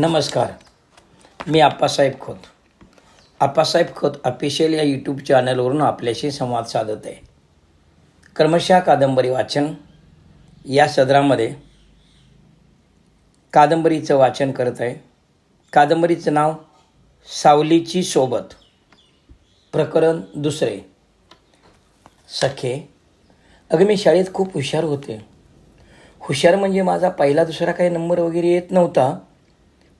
नमस्कार मी आप्पासाहेब खोत. आप्पासाहेब खोत ऑफिशियल या यूट्यूब चॅनलवरून आपल्याशी संवाद साधत आहे क्रमशः कादंबरी वाचन या सदरामध्ये कादंबरीचं वाचन करत आहे. कादंबरीचं नाव सावलीची सोबत प्रकरण दुसरे. सखे अगं मी शाळेत खूप हुशार होते. हुशार म्हणजे माझा पहिला दुसरा काही नंबर वगैरे येत नव्हता.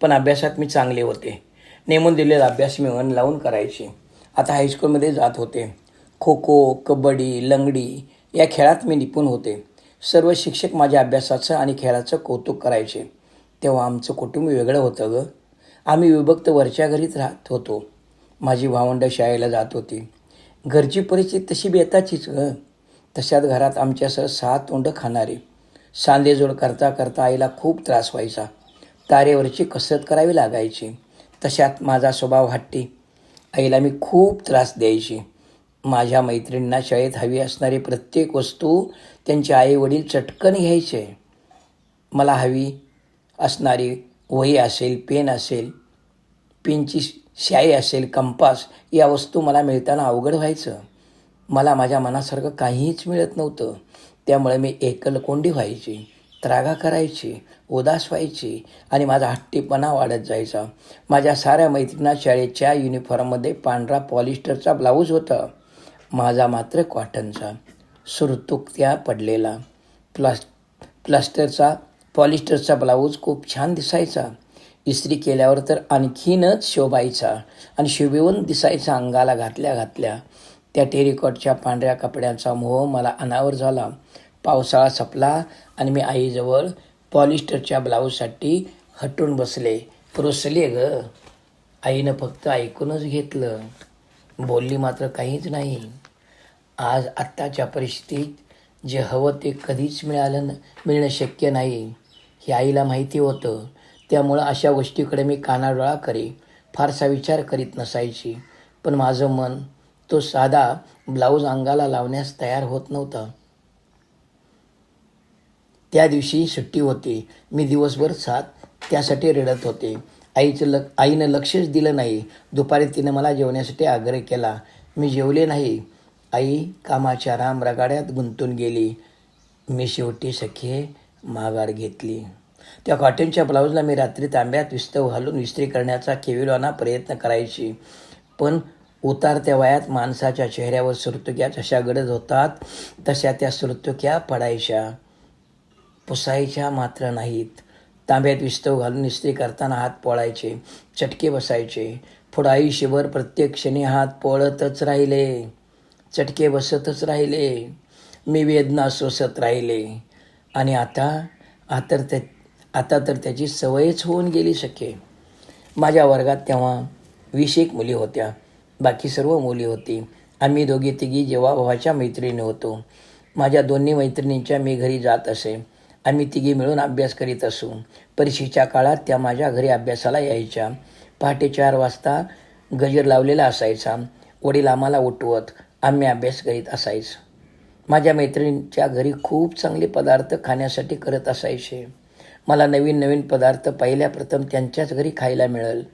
पण अभ्यासात मी चांगले होते. नेमून दिलेला अभ्यास मी मन लावून करायचे. आता हायस्कूलमध्ये जात होते. खो खो कबड्डी लंगडी या खेळात मी निपुण होते. सर्व शिक्षक माझ्या अभ्यासाचं आणि खेळाचं कौतुक करायचे. तेव्हा आमचं कुटुंब वेगळं होतं गं. आम्ही विभक्त वरच्या घरीच राहत होतो. माझी भावंड शाळेला जात होती. घरची परिस्थिती तशी बेताचीच ग. तशात घरात आमच्यासह सहा तोंड खाणारे. सांधेजोड करता करता आईला खूप त्रास व्हायचा. तारेवरची कसरत करावी लागायची. तशात माझा स्वभाव हट्टी. आईला मी खूप त्रास द्यायची. माझ्या मैत्रिणींना शाळेत हवी असणारी प्रत्येक वस्तू त्यांचे आई वडील चटकन घ्यायचे. मला हवी असणारी वही असेल पेन असेल पेनची शाई असेल कंपास या वस्तू मला मिळताना अवघड व्हायचं. मला माझ्या मनासारखं काहीच मिळत नव्हतं. त्यामुळे मी एकलकोंडी व्हायची. त्रागा करायची उदास व्हायची आणि माझा हट्टीपणा वाढत जायचा. माझ्या साऱ्या मैत्रिणा शाळेच्या युनिफॉर्ममध्ये पांढरा पॉलिस्टरचा ब्लाऊज होता. माझा मात्र कॉटनचा सुरतुकत्या पडलेला. प्लास प्लास्टरचा पॉलिस्टरचा ब्लाऊज खूप छान दिसायचा. इस्त्री केल्यावर तर आणखीनच शोभायचा आणि शोभेवून दिसायचा अंगाला घातल्या घातल्या. त्या टेरिकॉटच्या पांढऱ्या कपड्यांचा मोह मला अनावर झाला. पावसाळा संपला आणि मी आईजवळ पॉलिस्टरच्या ब्लाऊजसाठी हटून बसले. रुसले ग. आईनं फक्त ऐकूनच घेतलं. बोलली मात्र काहीच नाही. आज आत्ताच्या परिस्थितीत जे हवं ते कधीच मिळालं न मिळणं शक्य नाही हे आईला माहिती होतं. त्यामुळं अशा गोष्टीकडे मी कानाडोळा करे. फारसा विचार करीत नसायची. पण माझं मन तो साधा ब्लाऊज अंगाला लावण्यास तयार होत नव्हता. त्या दिवशी सुट्टी होती. मी दिवसभर सात त्यासाठी रडत होते. आईचं लक आईनं लक्षच दिलं नाही. दुपारी तिनं मला जेवण्यासाठी आग्रह केला. मी जेवले नाही. आई कामाच्या राम रगाड्यात गुंतून गेली. मी शेवटी सखे माघार घेतली. त्या कॉटनच्या ब्लाऊजला मी रात्री तांब्यात विस्तव घालून विस्त्री करण्याचा केविलवाना प्रयत्न करायची. पण उतारत्या वयात माणसाच्या चेहऱ्यावर सुरतुक्या जशा गडद होतात तशा त्या सुरतुक्या पडायच्या. पुसायच्या मात्र नाहीत. तांब्यात विस्तव घालून इस्त्री करताना हात पोळायचे चटके बसायचे. पुढं आयुष्यभर प्रत्येक क्षणी हात पोळतच राहिले. चटके बसतच राहिले. मी वेदना सोसत राहिले. आणि आता आता त्या आता तर त्याची सवयच होऊन गेली शके. माझ्या वर्गात तेव्हा वीस एक मुली होत्या. बाकी सर्व मुली होती. आम्ही दोघी तिघी जेव्हा भावाच्या मैत्रिणी होतो. माझ्या दोन्ही मैत्रिणींच्या मी घरी जात असे. आम्ही तिघी मिळून अभ्यास करीत असू. परीक्षेच्या काळात त्या माझ्या घरी अभ्यासाला यायच्या. पहाटे चार वाजता गजर लावलेला असायचा. वडील आम्हाला उठवत आम्ही अभ्यास करीत असायचो. माझ्या मैत्रिणींच्या घरी खूप चांगले पदार्थ खाण्यासाठी करत असायचे. मला नवीन नवीन पदार्थ पहिल्या प्रथम त्यांच्याच घरी खायला मिळेल.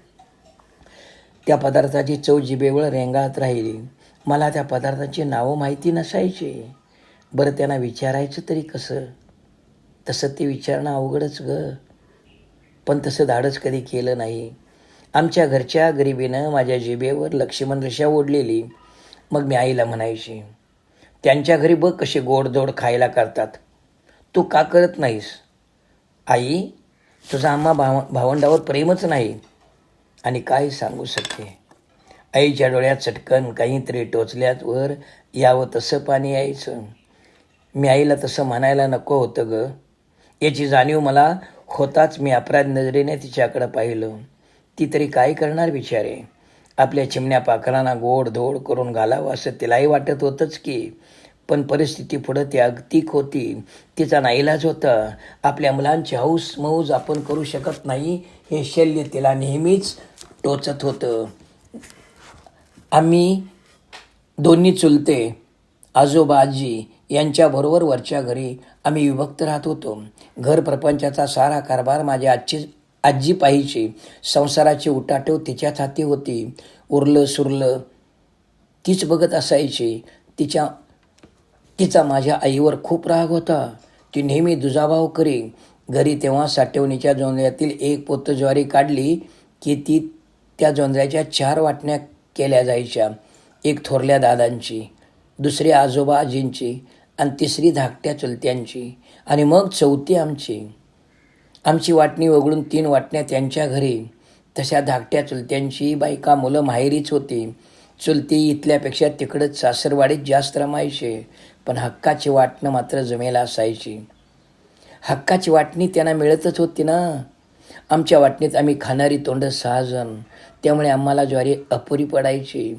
त्या पदार्थाची चव जिबेवळ रेंगाळत राहिली. मला त्या पदार्थाची नावं माहिती नसायची. बरं त्यांना विचारायचं तरी कसं? तसं ते विचारणं अवघडच ग. पण तसं धाडच कधी केलं नाही. आमच्या घरच्या गरिबीनं माझ्या जिबेवर लक्ष्मण रेषा ओढलेली. मग मी आईला म्हणायची त्यांच्या घरी बघ कसे गोडधोड खायला करतात. तू का करत नाहीस? आई तुझा आम्हा भाव भावंडावर प्रेमच नाही. आणि काय सांगू शकते आईच्या डोळ्यात चटकन काहीतरी टोचल्यात वर यावं तसं पाणी यायचं. मी आईला तसं म्हणायला नको होतं गं. याची जाणीव मला होताच मी अपराध नजरेने तिच्याकडं पाहिलं. ती तरी काय करणार बिचारे? आपल्या चिमण्या पाखरांना गोड धोड करून घालावं असं तिलाही वाटत होतंच की पण परिस्थिती पुढं ती अगतिक होती तिचा नाईलाज होता. आपल्या मुलांची हौस मौज आपण करू शकत नाही हे शल्य तिला नेहमीच टोचत होतं. आम्ही दोन्ही चुलते आजोबा आजी यांच्याबरोबर वरच्या घरी आम्ही विभक्त राहत होतो. घर प्रपंचाचा सारा कारभार माझ्या आजची आजी पाहिजे संसाराची उटाटव तिच्याच हाती होती. उरलं सुरलं तीच बघत असायची. तिच्या तिचा माझ्या आईवर खूप राग होता. ती नेहमी दुजाभाव करी. घरी तेव्हा साठवणीच्या जोंधळ्यातील एक पोत ज्वारी काढली की ती त्या जोंधळ्याच्या चार वाटण्या केल्या जायच्या. एक थोरल्या दादांची दुसरी आजोबा आजींची आणि तिसरी धाकट्या चुलत्यांची. आणि मग चौथी आमची. आमची वाटणी वगळून तीन वाटण्या त्यांच्या घरी. तशा धाकट्या चुलत्यांची बायका मुलं माहेरीच होती. चुलती इथल्यापेक्षा तिकडंच सासरवाडीत जास्त रमायचे. पण हक्काची वाटणं मात्र जमेला असायची. हक्काची वाटणी त्यांना मिळतच होती ना? आमच्या वाटणीत आम्ही खाणारी तोंड सहाजण. त्यामुळे आम्हाला ज्वारी अपुरी पडायची.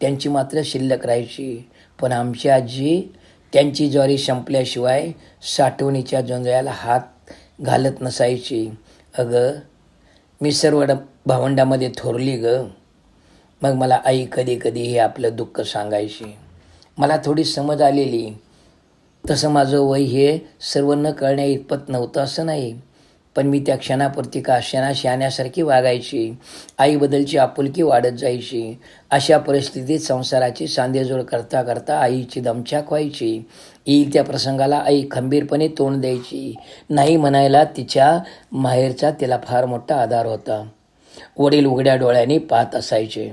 त्यांची मात्र शिल्लक राहायची. पण आमची आजी त्यांची ज्वारी संपल्याशिवाय साठवणीच्या जोंजळ्याला हात घालत नसायची. अगं मी सर्व ड- भावंडामध्ये थोरली ग. मग मला आई कधी कधी हे आपलं दुःख सांगायची. मला थोडी समज आलेली. तसं माझं वय हे सर्व न कळण्या इतपत नव्हतं असं नाही. पण मी त्या क्षणापुरती का क्षणा शहाण्यासारखी वागायची. आईबद्दलची आपुलकी वाढत जायची. अशा परिस्थितीत संसाराची सांधेजोड करता करता आईची दमछाक व्हायची. येईल त्या प्रसंगाला आई खंबीरपणे तोंड द्यायची. नाही म्हणायला तिच्या माहेरचा तिला फार मोठा आधार होता. वडील उघड्या डोळ्यांनी पाहत असायचे.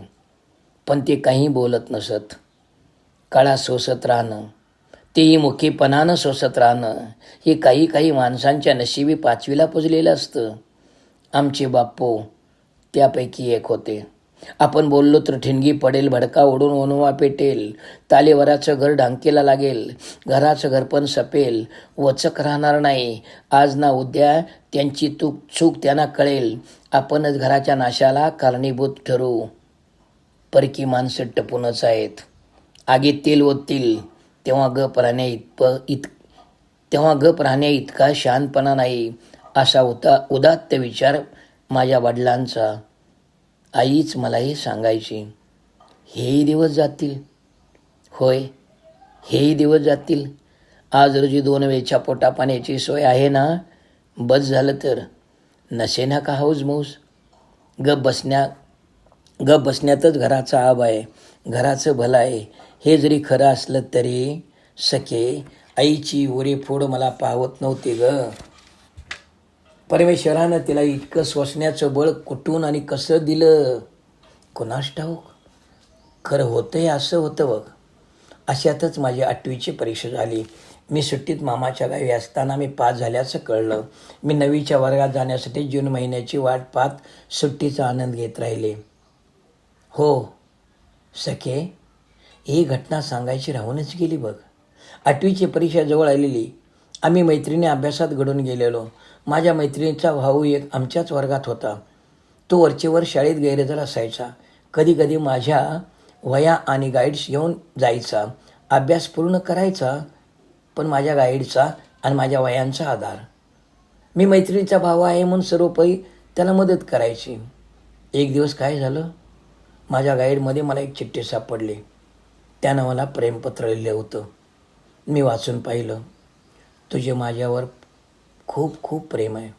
पण ते काही बोलत नसत. काळा सोसत राहणं. तेही मुखीपणानं सोसत राहणं हे काही काही माणसांच्या नशिबी पाचवीला पुजलेलं असतं. आमचे बाप्पो त्यापैकी एक होते. आपण बोललो तर ठिणगी पडेल भडका ओढून ओनवा पेटेल तालेवराचं घर ढांकेला लागेल घराचं घरपण सपेल वचक राहणार नाही. आज ना उद्या त्यांची तूक चूक त्यांना कळेल. आपणच घराच्या नाशाला कारणीभूत ठरू. परकी माणसं टपूनच आहेत. आगीत तेल ओततील. तेव्हा ग राहण्या इतप इत तेव्हा ग राहण्या इतका शहाणपणा नाही असा उता उदात्त विचार माझ्या वडिलांचा. आईच मला हे सांगायची हेही दिवस जातील. होय हेही दिवस जातील. आज रोजी दोन वेळच्या पोटा पाण्याची सोय आहे ना? बस झालं तर. नसे ना का हाऊस मौस. गप बसण्या गप बसण्यातच घराचा आब आहे घराचं भलं आहे. हे जरी खरं असलं तरी सखे आईची ओरेफोड मला पाहत नव्हती ग. परमेश्वरानं तिला इतकं स्वसण्याचं बळ कुठून आणि कसं दिलं? कुणास ठाऊक? खरं होतंय असं होतं बघ. अशातच माझी आठवीची परीक्षा झाली. मी सुट्टीत मामाच्या गावी असताना मी पास झाल्याचं कळलं. मी नवीच्या वर्गात जाण्यासाठी जून महिन्याची वाट पाहत सुट्टीचा आनंद घेत राहिले. हो सखे ही घटना सांगायची राहूनच गेली बघ. आठवीची परीक्षा जवळ आलेली. आम्ही मैत्रिणी अभ्यासात घडून गेलेलो. माझ्या मैत्रिणीचा भाऊ एक आमच्याच वर्गात होता. तो वरचेवर शाळेत गैरहजर असायचा. कधीकधी माझ्या वया आणि गाईड्स येऊन जायचा. अभ्यास पूर्ण करायचा पण माझ्या गाईडचा आणि माझ्या वयांचा आधार. मी मैत्रिणीचा भाव आहे म्हणून सर्वपरी त्याला मदत करायची. एक दिवस काय झालं? माझ्या गाईडमध्ये मला एक चिठ्ठी सापडली. त्यानं मला प्रेमपत्र लिहिलं होतं. मी वाचून पाहिलं. तुझे माझ्यावर खूप खूप प्रेम आहे.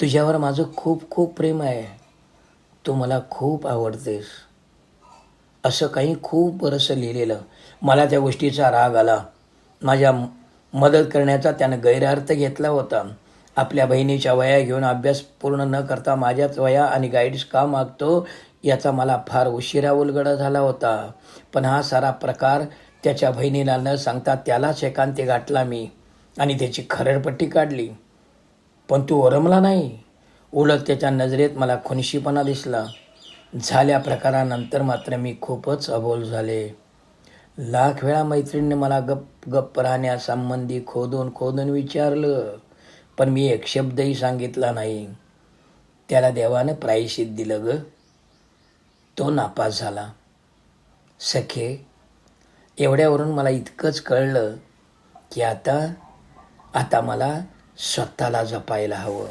तुझ्यावर माझं खूप खूप प्रेम आहे. तू मला खूप आवडतेस. असं काही खूप बरंसं लिहिलेलं. मला त्या गोष्टीचा राग आला. माझ्या मदत करण्याचा त्यानं गैरअर्थ घेतला होता. आपल्या बहिणीच्या वया घेऊन अभ्यास पूर्ण न करता माझ्याच वया आणि गाईड्स का मागतो? याचा मला फार उशिरा उलगडा झाला होता. पण हा सारा प्रकार त्याच्या बहिणीला न सांगता त्यालाच एकांती गाठला मी आणि त्याची खरडपट्टी काढली. पण तू ओरमला नाही? उलट त्याच्या नजरेत मला खुनशीपणा दिसला. झाल्या प्रकारानंतर मात्र मी खूपच अबोल झाले. लाख वेळा मैत्रिणीने मला गप गप्प राहण्यासंबंधी खोदून खोदून विचारलं पण मी एक शब्दही सांगितला नाही. त्याला देवानं प्रायश्चित दिलं गं. तो नापास झाला. सखे एवढ्यावरून मला इतकंच कळलं की आता आता मला स्वतःला जपायला हवं.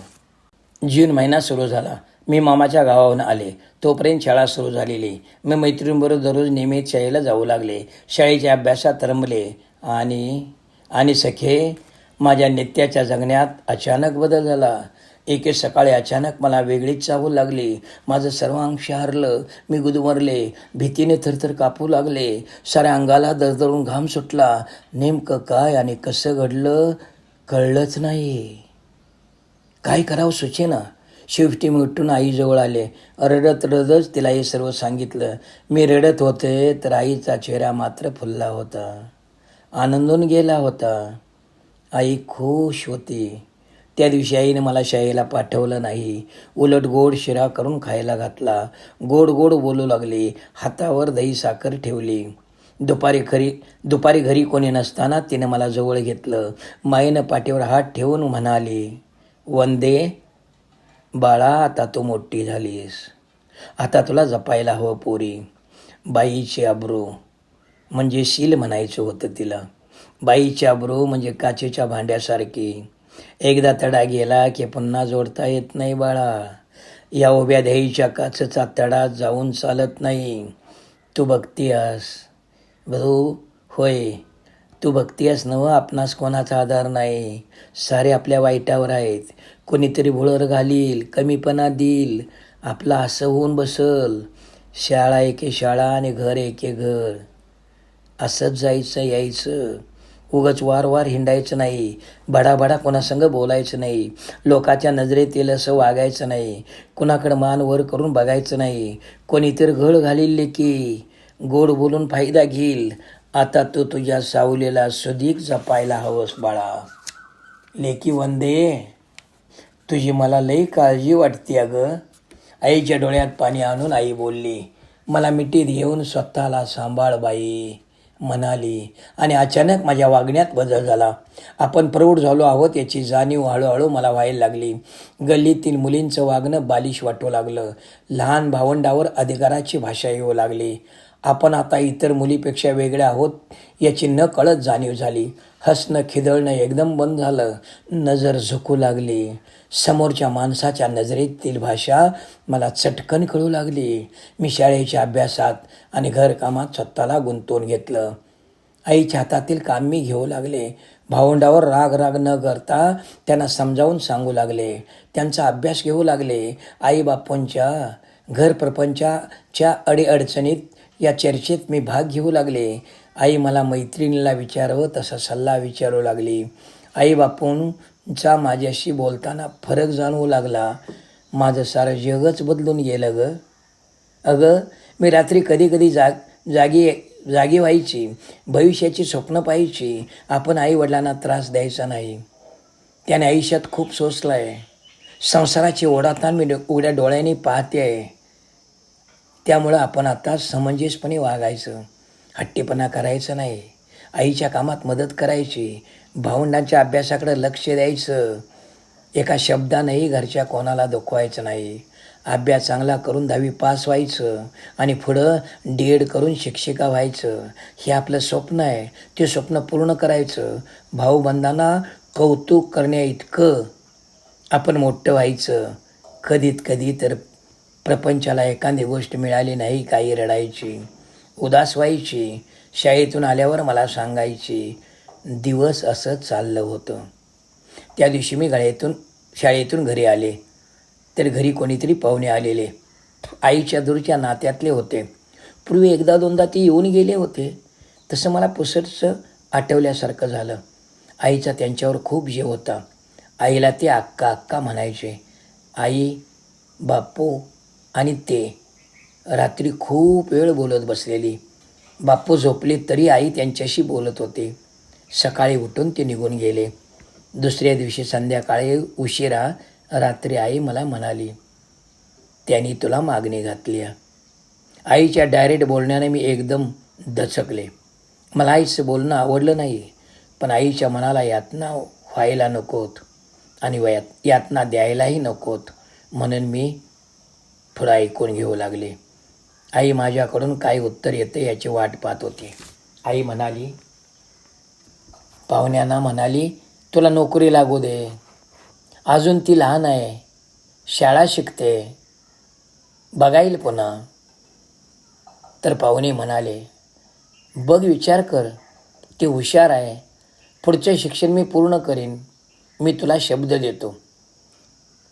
जून महिना सुरू झाला. मी मामाच्या गावाहून आले. तोपर्यंत शाळा सुरू झालेली. मी मैत्रिणींबरोबर दररोज नियमित शाळेला जाऊ लागले. शाळेच्या अभ्यासात रमले आणि आणि सखे माझ्या नित्याच्या जगण्यात अचानक बदल झाला. एके सकाळी अचानक मला वेगळीच चावू लागली. माझं सर्व अंग शहरलं मी गुदमरले भीतीने थरथर कापू लागले. साऱ्या अंगाला दरदरून घाम सुटला. नेमकं काय आणि कसं घडलं कळलंच नाही काय करावं सुचेना? शेवटी शिफ्टी उठून आईजवळ आले. रडत रडतच तिला हे सर्व सांगितलं. मी रडत होते तर आईचा चेहरा मात्र फुलला होता. आनंदून गेला होता. आई खुश होती. त्या दिवशी आईने मला शाळेला पाठवलं नाही. उलट गोड शिरा करून खायला घातला. गोड गोड बोलू लागली. हातावर दही साखर ठेवली. दुपारी खरी दुपारी घरी कोणी नसताना तिने मला जवळ घेतलं. माईनं पाठीवर हात ठेवून म्हणाली वंदे बाळा आता तू मोठी झालीस. आता तुला जपायला हवं पोरी. बाईची आब्रू म्हणजे शील म्हणायचं होतं तिला. बाईची आब्रू म्हणजे काचेच्या भांड्यासारखी. एकदा तडा गेला की पुन्हा जोडता येत नाही बाळा. या उभ्या ध्येयीच्या काचचा तडा जाऊन चालत नाही. तू बघतीयास. भाऊ होय. तू बघतीयस नव आपणास कोणाचा आधार नाही. सारे आपल्या वाईटावर आहेत. कोणीतरी भुळर घालील कमीपणा देईल. आपला असं होऊन बसल. शाळा एके शाळा आणि घर एके घर. असंच जायचं यायचं. उगच वार वार हिंडायचं नाही. बडाबडा कोणासंग बोलायचं नाही. लोकाच्या नजरेत येईल असं वागायचं नाही. कुणाकडं मान वर करून बघायचं नाही. कोणी तर घळ घालील की गोड बोलून फायदा घेईल. आता तू तुझ्या सावलीला सुदीक जपायला हवंस बाळा. लेकी वंदे तुझी मला लई काळजी वाटते अगं. आईच्या डोळ्यात पाणी आणून आई बोलली मला मिठीत घेऊन स्वतःला सांभाळ बाई. म्हणाली आणि अचानक माझ्या वागण्यात बदल झाला. आपण प्रौढ झालो आहोत याची जाणीव हळूहळू मला व्हायला लागली. गल्लीतील मुलींचं वागणं बालिश वाटू लागलं. लहान भावंडावर अधिकाराची भाषा येऊ लागली. आपण आता इतर मुलीपेक्षा वेगळे आहोत याची न कळत जाणीव झाली. हसणं खिदळणं एकदम बंद झालं. नजर झुकू लागली. समोरच्या माणसाच्या नजरेतील भाषा मला चटकन कळू लागली. मी शाळेच्या अभ्यासात आणि घरकामात स्वतःला गुंतवून घेतलं. आईच्या हातातील काम मी घेऊ लागले. भावंडावर राग राग न करता त्यांना समजावून सांगू लागले. त्यांचा अभ्यास घेऊ लागले. आई बापूंच्या घर प्रपंचाच्या अडीअडचणीत या चर्चेत मी भाग घेऊ लागले. आई मला मैत्रिणीला विचारावं तसा सल्ला विचारू लागली. आई बापूंचा माझ्याशी बोलताना फरक जाणवू लागला. माझं सारं जगच बदलून गेलं ग. अगं मी रात्री कधी कधी जाग जागी जागी व्हायची. भविष्याची स्वप्न पाहायची. आपण आईवडिलांना त्रास द्यायचा नाही. त्याने आयुष्यात खूप सोसलं आहे संसाराची ओढाताण मी डो- उघड्या डोळ्यांनी पाहते आहे त्यामुळं आपण आता समंजसपणे वागायचं. हट्टीपणा करायचं नाही. आईच्या कामात मदत करायची. भावंडांच्या अभ्यासाकडे लक्ष द्यायचं. एका शब्दानंही घरच्या कोणाला दुखवायचं नाही. अभ्यास चांगला करून दहावी पास व्हायचं आणि पुढं डी एड करून शिक्षिका व्हायचं. हे आपलं स्वप्न आहे. ते स्वप्न पूर्ण करायचं. भाऊबंधांना कौतुक करण्या इतकं आपण मोठं व्हायचं. कधीत कधी तर प्रपंचाला एखादी गोष्ट मिळाली नाही काही रडायची उदास व्हायची शाळेतून आल्यावर मला सांगायची दिवस असं चाललं होतं. त्या दिवशी मी गळ्यातून शाळेतून घरी आले. तर घरी कोणीतरी पाहुणे आलेले. आईच्या दूरच्या नात्यातले होते. पूर्वी एकदा दोनदा ते येऊन गेले होते. तसं मला पुसटचं आठवल्यासारखं झालं. आईचा त्यांच्यावर खूप जीव होता. आईला ते अक्का अक्का म्हणायचे आई बापू आणि ते रात्री खूप वेळ बोलत बसलेली. बापू झोपले तरी आई त्यांच्याशी बोलत होते. सकाळी उठून ते निघून गेले. दुसऱ्या दिवशी संध्याकाळी उशिरा रात्री आई मला म्हणाली त्यांनी तुला मागणी घातली आईच्या डायरेक्ट बोलण्याने मी एकदम दचकले. मला आईचं बोलणं आवडलं नाही पण आईच्या मनाला यातना व्हायला नकोत आणि वयात यातना द्यायलाही नकोत म्हणून मी थोडं ऐकून घेऊ लागले. आई माझ्याकडून काय उत्तर येते याची वाट पाहत होती. आई म्हणाली पाहुण्यांना म्हणाली तुला नोकरी लागू दे. अजून ती लहान आहे. शाळा शिकते. बघाईल पुन्हा. तर पाहुणे म्हणाले बघ विचार कर. ती हुशार आहे. पुढचं शिक्षण मी पूर्ण करीन. मी तुला शब्द देतो.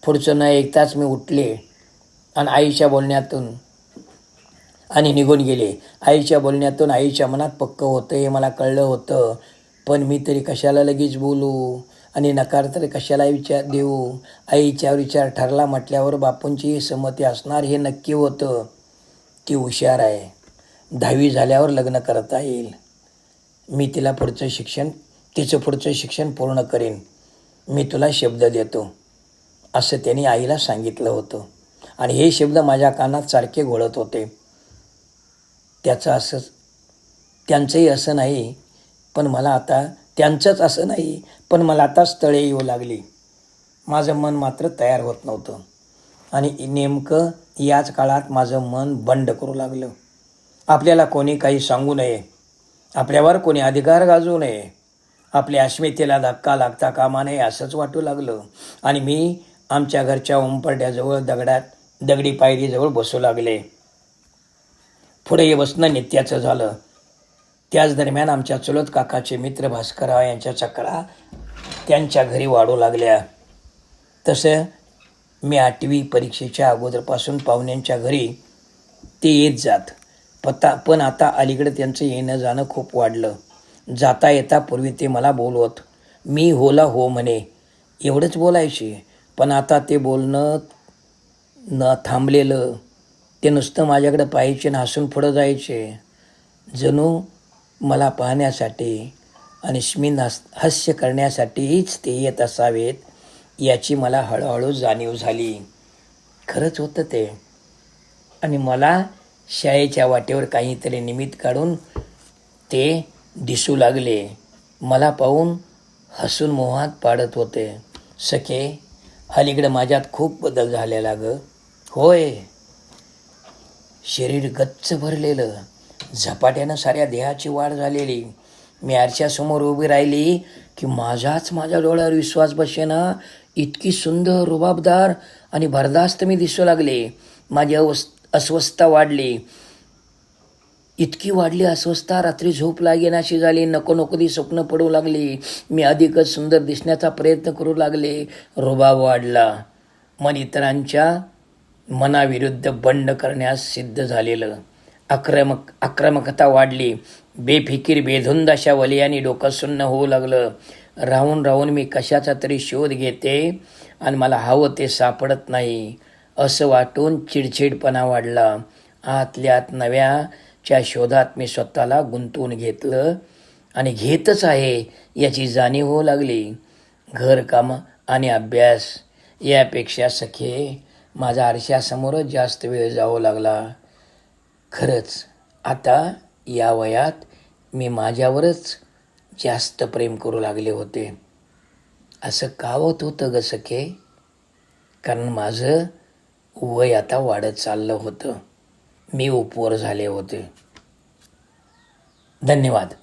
पुढचं न ऐकताच मी उठले. आणि आईच्या बोलण्यातून. आणि निघून गेले. आईच्या बोलण्यातून आईच्या मनात पक्क होतं हे मला कळलं होतं. पण मी तरी कशाला लगेच बोलू? आणि नकार तरी कशाला विचार देऊ? आईच्या विचार ठरला म्हटल्यावर बापूंची संमती असणार हे नक्की होतं. ती हुशार आहे. दहावी झाल्यावर लग्न करता येईल. मी तिला पुढचं शिक्षण तिचं पुढचं शिक्षण पूर्ण करेन. मी तुला शब्द देतो. असं त्यांनी आईला सांगितलं होतं. आणि हे शब्द माझ्या कानात सारखे घोळत होते. त्याचं असं त्यांचंही असं नाही पण मला आता त्यांचंच असं नाही पण मला आता स्थळे येऊ लागली. माझं मन मात्र तयार होत नव्हतं. आणि नेमकं याच काळात माझं मन बंड करू लागलं. आपल्याला कोणी काही सांगू नये. आपल्यावर कोणी अधिकार गाजू नये. आपल्या अस्मितेला धक्का लागता कामा नये असंच वाटू लागलं. आणि मी आमच्या घरच्या उंबरड्याजवळ दगडात दगडी पायरीजवळ बसू लागले. पुढे हे बसणं नित्याचं झालं. त्याच दरम्यान आमच्या चुलत काकाचे मित्र भास्करराव यांच्या चक्रा त्यांच्या घरी वाढू लागल्या. तसं मी आठवी परीक्षेच्या अगोदरपासून पाहुण्यांच्या घरी ते येत जात. पत्ता पण आता अलीकडे त्यांचं येणं जाणं खूप वाढलं. जाता येता पूर्वी ते मला बोलवत मी होला हो म्हणे. एवढंच बोलायचे. पण आता ते बोलणं न थांबलेलं ते नुसतं माझ्याकडे पाहायचे आणि हसून पुढं जायचे. जणू मला पाहण्यासाठी आणि स्मिन हस हास्य करण्यासाठीच ते येत असावेत याची मला हळूहळू जाणीव झाली. खरंच होतं ते. आणि मला शाळेच्या वाटेवर काहीतरी निमित्त काढून ते दिसू लागले. मला पाहून हसून मोहात पाडत होते. सखे अलीकडे माझ्यात खूप बदल झालेला गं. होय. शरीर गच्च भरलेलं. झपाट्यानं साऱ्या देहाची वाढ झालेली. मी आरशासमोर उभी राहिली की माझाच माझ्या डोळ्यावर विश्वास बसेना. इतकी सुंदर रुबाबदार आणि भरदास्त मी दिसू लागले. माझी अवस् अस्वस्थता वाढली. इतकी वाढली अस्वस्थता रात्री झोप लागेनाशी झाली. नको नको ती स्वप्न पडू लागली. मी अधिकच सुंदर दिसण्याचा प्रयत्न करू लागले. रुबाब वाढला. मन इतरांच्या मनाविरुद्ध बंड करण्यास सिद्ध झालेलं. आक्रमक आक्रमकता वाढली. बेफिकीर बेधुंद अशा वलियाने डोकं सुन्न होऊ लागलं. राहून राहून मी कशाचा तरी शोध घेते आणि मला हवं ते सापडत नाही असं वाटून चिडचिडपणा वाढला. आतल्यात नव्याच्या शोधात मी स्वतःला गुंतवून घेतलं आणि घेतच आहे याची जाणीव होऊ लागली. घरकाम आणि अभ्यास यापेक्षा सखे माझा आरशासमोरच जास्त वेळ जावं लागला. खरंच आता या वयात मी माझ्यावरच जास्त प्रेम करू लागले होते. असं कावत होतं ग सखे? कारण माझं वय आता वाढत चाललं होतं. मी उपवर झाले होते. धन्यवाद.